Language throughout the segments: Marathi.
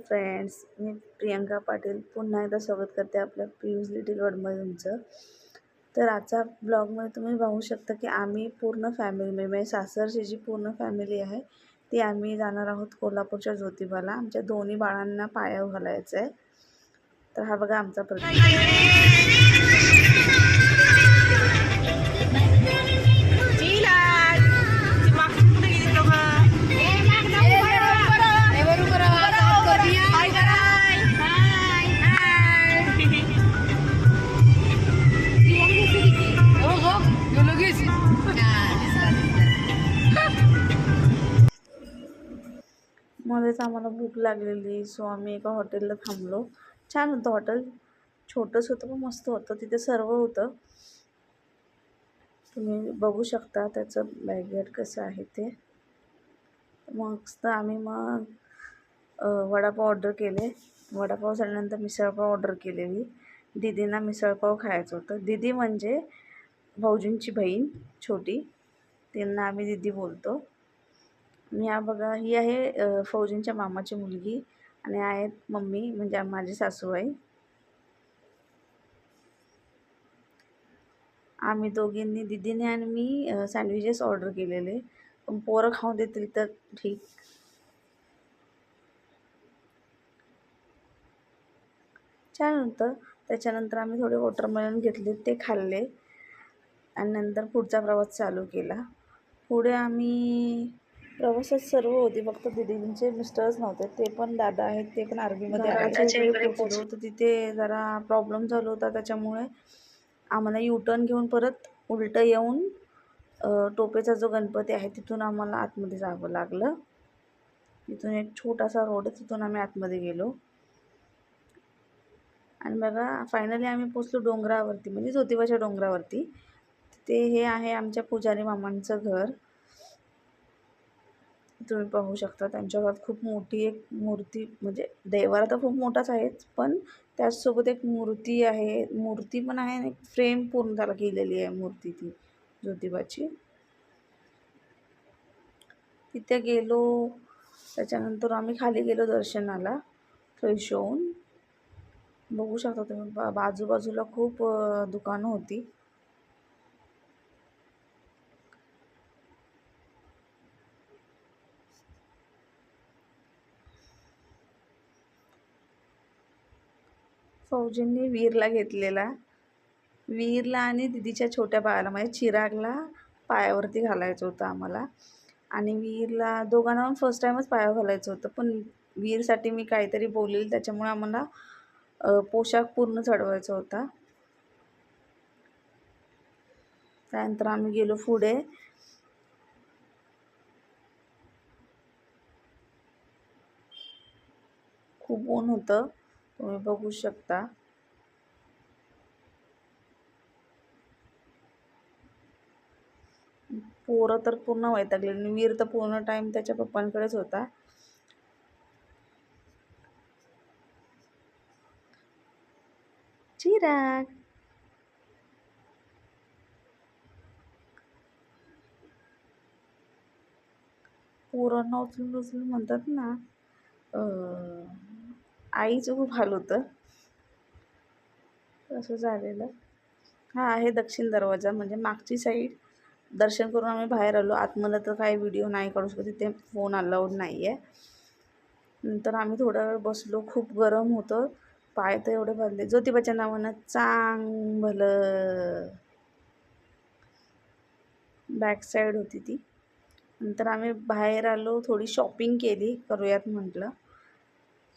फ्रेंड्स मी प्रियंका पाटील पुन्हा एकदा स्वागत करते आपल्या पियुष लिटिल वर्डमध्ये तुमचं तर आजच्या ब्लॉगमध्ये तुम्ही पाहू शकता की आम्ही पूर्ण फॅमिली म्हणजे सासरची जी पूर्ण फॅमिली आहे ती आम्ही जाणार आहोत कोल्हापूरच्या ज्योतिबाला. आमच्या दोन्ही बाळांना पाया घालायचं आहे तर हा बघा आमचा प्रतीक मध्येच आम्हाला भूक लागलेली सो आम्ही एका हॉटेलला थांबलो. छान होतं हॉटेल छोटंच होतं पण मस्त होतं. तिथे सर्व होतं. तुम्ही बघू शकता त्याचं बॅगेट कसं आहे ते. मस्त आम्ही मग वडापाव ऑर्डर केले. वडापाव झाल्यानंतर मिसळपाव ऑर्डर केलेली दीदींना मिसळपाव खायचं होतं. दीदी म्हणजे भाऊजींची बहीण छोटी. त्यांना आम्ही दीदी बोलतो. मी हा बघा ही आहे फौजींच्या मामाची मुलगी आणि आहेत मम्मी म्हणजे माझी सासूबाई. आम्ही दोघींनी दिदीने आणि मी सँडविचेस ऑर्डर केलेले. पण पोरं खाऊन देतील तर ठीक. छान होतं त्याच्यानंतर आम्ही थोडे वॉटरमेलन घेतले ते खाल्ले. आणि नंतर पुढचा प्रवास चालू केला. पुढे आम्ही प्रवासात सर्व होते फक्त दिदींचे मिस्टरच नव्हते ते पण दादा आहेत ते पण आर्मीमध्ये तर तिथे जरा प्रॉब्लेम झाला होता त्याच्यामुळे आम्हाला यू टर्न घेऊन परत उलटं येऊन टोपेचा जो गणपती आहे तिथून आम्हाला आतमध्ये जावं लागलं. तिथून एक छोटासा रोड आहे तिथून आम्ही आतमध्ये गेलो. आणि बघा फायनली आम्ही पोचलो डोंगरावरती म्हणजे ज्योतिबाच्या डोंगरावरती. ते हे आहे आमच्या पुजारी मामांचं घर. तुम्ही पाहू शकता त्यांच्या घरात खूप मोठी एक मूर्ती म्हणजे देवाला तर खूप मोठाच आहेच पण त्याचसोबत एक मूर्ती आहे मूर्ती पण आहे आणि एक फ्रेम पूर्ण त्याला केलेली आहे मूर्ती ती ज्योतिबाची. तिथे गेलो त्याच्यानंतर आम्ही खाली गेलो दर्शनाला फ्रेश होऊन बघू शकता तुम्ही बा बाजूबाजूला खूप दुकानं होती. फौजींनी वीरला घेतलेला. वीरला आणि दिदीच्या छोट्या बाळाला म्हणजे चिरागला पायावरती घालायचं होतं आम्हाला. आणि वीरला दोघांना पण फर्स्ट टाईमच पायावर घालायचं होतं. पण वीरसाठी मी काहीतरी बोलेल त्याच्यामुळे आम्हाला पोशाख पूर्ण चढवायचा होता. त्यानंतर आम्ही गेलो पुढे. खूप ऊन होतं. तुम्ही बघू शकता. पोरं तर पूर्ण वैतागले आणि वीर तर पूर्ण टाईम त्याच्या पप्पांकडेच होता. चिराग. पोरांना उचलून उचलून म्हणतात ना अं, आईचं खूप हाल होतं. असं झालेलं. हा आहे दक्षिण दरवाजा. म्हणजे मागची साईड दर्शन करून आम्ही बाहेर आलो. आतमध्ये तर काही व्हिडिओ नाही काढू शकत. तिथे फोन अलाउड नाही आहे नंतर आम्ही थोडा वेळ बसलो. खूप गरम होतं. पाय तर एवढे भरले. ज्योतिबाच्या नावानं चांग भलं बॅक साईड होती ती. नंतर आम्ही बाहेर आलो. थोडी शॉपिंग केली. करूयात म्हटलं.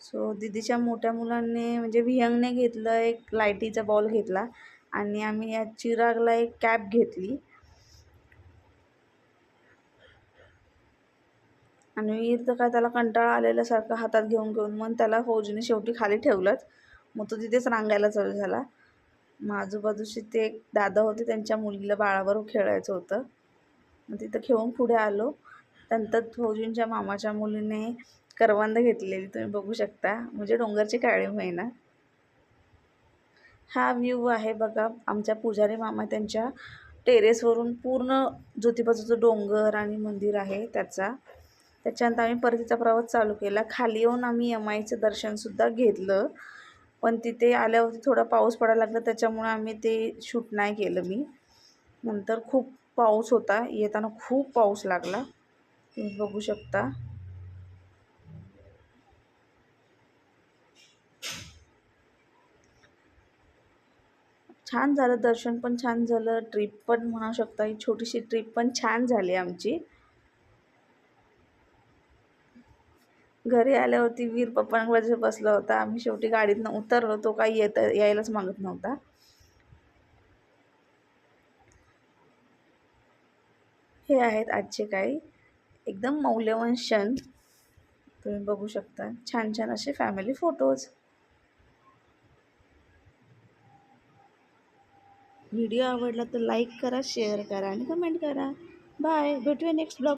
सो दीदीच्या मोठ्या मुलांनी म्हणजे विहंगने घेतलं एक लायटीचा बॉल घेतला आणि आम्ही या चिरागला एक कॅप घेतली. आणि वीर तर काय त्याला कंटाळा आलेल्यासारखं हातात घेऊन घेऊन मग त्याला फौजीने शेवटी खाली ठेवलंच. मग तो तिथेच रांगायला चालू झाला. मग आजूबाजूचे ते एक दादा होते त्यांच्या मुलीला बाळाबरोबर खेळायचं होतं. मग तिथं खेळून पुढे आलो. नंतर फौजींच्या मामाच्या मुलीने करवंद घेतलेली तुम्ही बघू शकता. म्हणजे डोंगरची काळी महिना हा व्ह्यू आहे बघा. आमच्या पुजारी मामा त्यांच्या टेरेसवरून पूर्ण ज्योतिबाचा डोंगर आणि मंदिर आहे त्याचा. त्याच्यानंतर आम्ही परतीचा प्रवास चालू केला. खाली येऊन आम्ही एम आयचं दर्शनसुद्धा घेतलं. पण तिथे आल्यावरती थोडा पाऊस पडायला लागला. त्याच्यामुळे आम्ही ते शूट नाही केलं मी. नंतर खूप पाऊस होता. येताना खूप पाऊस लागला. तुम्ही बघू शकता. छान झालं दर्शन पण छान झालं. ट्रिप पण म्हणू शकता ही छोटीशी ट्रिप पण छान झाली आमची. घरी आल्यावरती वीर पप्पांकडे बसला होता. आम्ही शेवटी गाडीतनं उतरलो. तो काही येत यायलाच मागत नव्हता. हे आहेत आजचे काही एकदम मौल्यवान क्षण. तुम्ही बघू शकता. छान छान असे फॅमिली फोटोज व्हिडिओ आवडला तर लाईक करा शेअर करा आणि कमेंट करा. बाय. भेटूया नेक्स्ट ब्लॉग